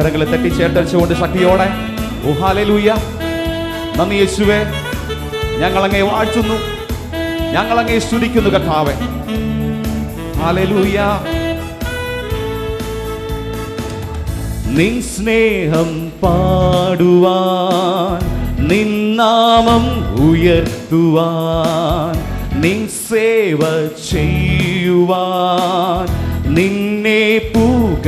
കരങ്ങളെ തട്ടി ചേർത്തടിച്ചുകൊണ്ട് ശക്തിയോടെ. ഓ ഹാലലൂയ നന്ദി യേശുവേ. ഞങ്ങളങ്ങേ വാഴ്ത്തുന്നു. ഞങ്ങളങ്ങേ സ്തുതിക്കുന്നു കർത്താവേ. ഹാലലൂയ നിൻ സ്നേഹം പാടുവാൻ നിൻ നാമം ഉയർത്തുവാൻ നിൻ സേവ ചെയ്യുവാൻ നിന്നെ പുകഴ്ത്തുവാൻ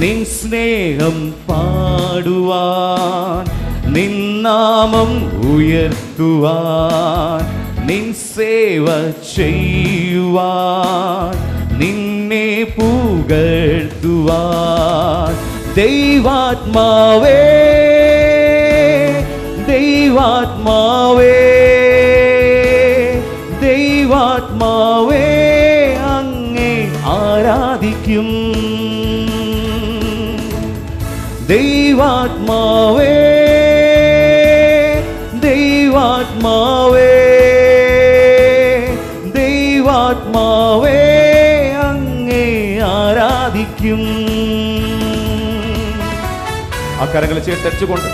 നിൻ സ്നേഹം പാടുവാൻ നിൻ നാമം ഉയർത്തുവാൻ നിൻ സേവ ചെയ്യുവാൻ നിന്നെ പുകഴ്ത്തുവാൻ. ദൈവാത്മാവേ ദൈവാത്മാവേ ദൈവാത്മാവേ ആരാധിക്കും ദൈവാത്മാവേ ദൈവാത്മാവേ ദൈവാത്മാവേ അങ്ങേ ആരാധിക്കും. ആ കരങ്ങൾ ചേട്ടച്ചുകൊണ്ട്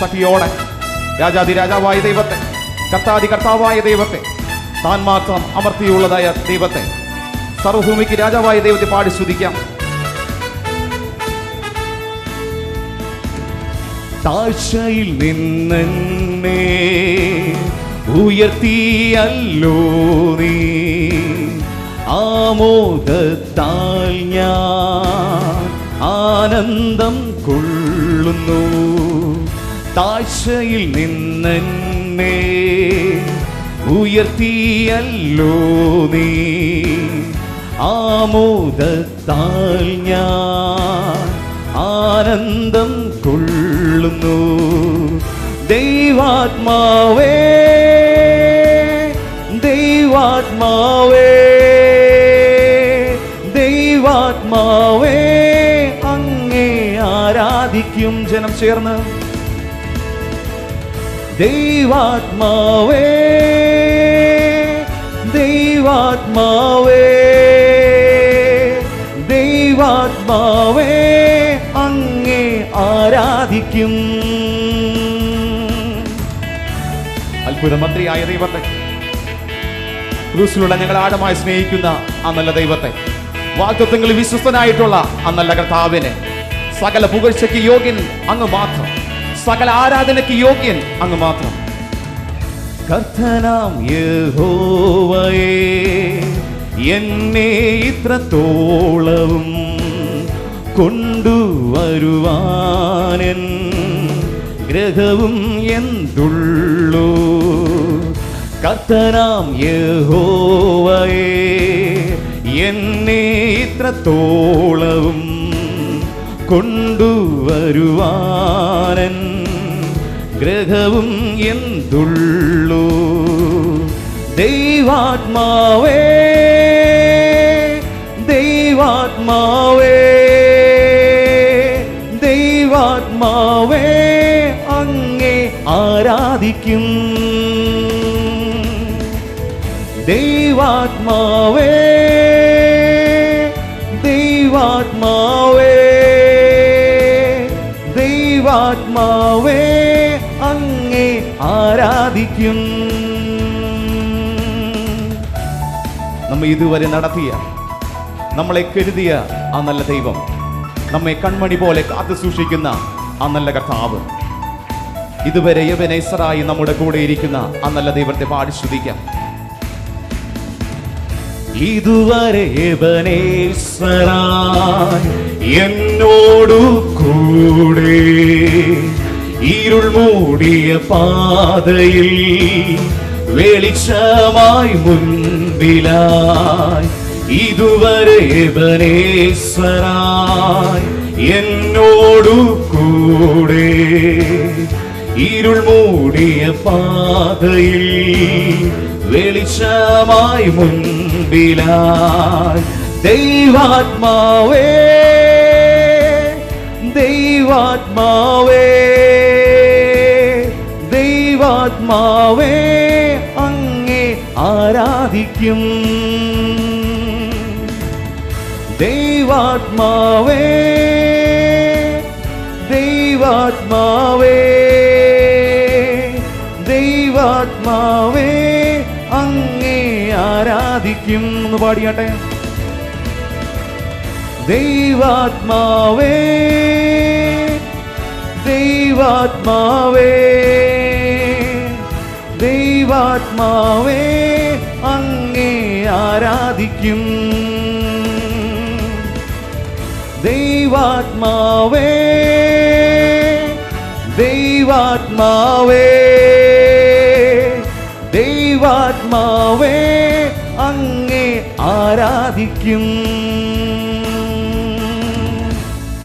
ശക്തിയോടെ രാജാതി രാജാവായ ദൈവത്തെ കർത്താതി കർത്താവായ ദൈവത്തെ താൻ മാത്രം അമർത്തിയുള്ളതായ ദൈവത്തെ സർവഭൂമിക്ക് രാജാവായ ദൈവത്തെ പാടി സ്തുതിക്കാം. താഴ്ചയിൽ നിന്നെ ഉയർത്തിയല്ലോ നീ. ആമോദത്താൽ ഞാൻ ആനന്ദം കൊള്ളുന്നു. താഴ്ചയിൽ നിന്നെ ഉയർത്തിയല്ലോ നീ. ആമോദത്താൽ ഞാൻ ആനന്ദം കൊള്ളുന്നു. ദൈവാത്മാവേ ദൈവാത്മാവേ ദൈവാത്മാവേ അങ്ങേ ആരാധിക്കും ജനം ചേർന്ന്. ദൈവാത്മാവേ ദൈവാത്മാവേ. ദൈവാത്മാവേ അങ്ങേ ആരാധിക്കും. അത്ഭുതമന്ത്രിയായ ദൈവത്തെ ക്രൂസിലുള്ള ഞങ്ങൾ ആഴമായി സ്നേഹിക്കുന്ന ആ നല്ല ദൈവത്തെ വാക്തത്വങ്ങളിൽ വിശ്വസ്തനായിട്ടുള്ള ആ നല്ല കർത്താവിനെ സകല പുകഴ്ചയ്ക്ക് യോഗ്യൻ അങ്ങ് മാത്രം സകല ആരാധനയ്ക്ക് യോഗ്യൻ അങ്ങ് മാത്രം. കർത്തനാം യഹോവയേ എന്നെ ഇത്രത്തോളവും കൊണ്ടുവരുവാനൻ ഗ്രഹവും എന്തുള്ളൂ? കർത്തനാം യഹോവയെ എന്നെ ഇത്രത്തോളവും കൊണ്ടുവരുവാനൻ ഗ്രഹവും എന്തുള്ളൂ? ദൈവാത്മാവേ ആരാധിക്കും ദൈവാത്മാവേ ദൈവാത്മാവേ ദൈവാത്മാവേ അങ്ങേ ആരാധിക്കും. നമ്മ ഇതുവരെ നടത്തിയ നമ്മളെ കരുതിയ ആ നല്ല ദൈവം നമ്മെ കൺമണി പോലെ കാത്തു സൂക്ഷിക്കുന്ന ആ നല്ല കർത്താവ്. ഇതുവരെ യവനേസറായി നമ്മുടെ കൂടെ ഇരിക്കുന്ന അന്നല്ല നല്ല ദൈവത്തെ പാടി സ്തുതിക്കാം ഇതുവരെ എന്നോടു കൂടെ ഇരുൾ മൂടിയ പാതയിൽ വെളിച്ചമായി മുൻപിലായി. ഇതുവരെ യവനേശ്വരായി എന്നോടു കൂടെ ഇരുൾ മൂടിയ പാതയിൽ വെളിച്ചമായി മുൻപിലായി ദൈവാത്മാവേ ദൈവാത്മാവേ ദൈവാത്മാവേ അങ്ങേ ആരാധിക്കും. ദൈവാത്മാവേ ദൈവാത്മാവേ ദൈവാത്മാവേ അങ്ങേ ആരാധിക്കും എന്ന് പാടിയാട്ടെ. ദൈവാത്മാവേ ദൈവാത്മാവേ ദൈവാത്മാവേ അങ്ങേ ആരാധിക്കും ദൈവാത്മാവേ ദൈവാത്മാവേ. ദൈവാത്മാവേ അങ്ങേ ആരാധിക്കും.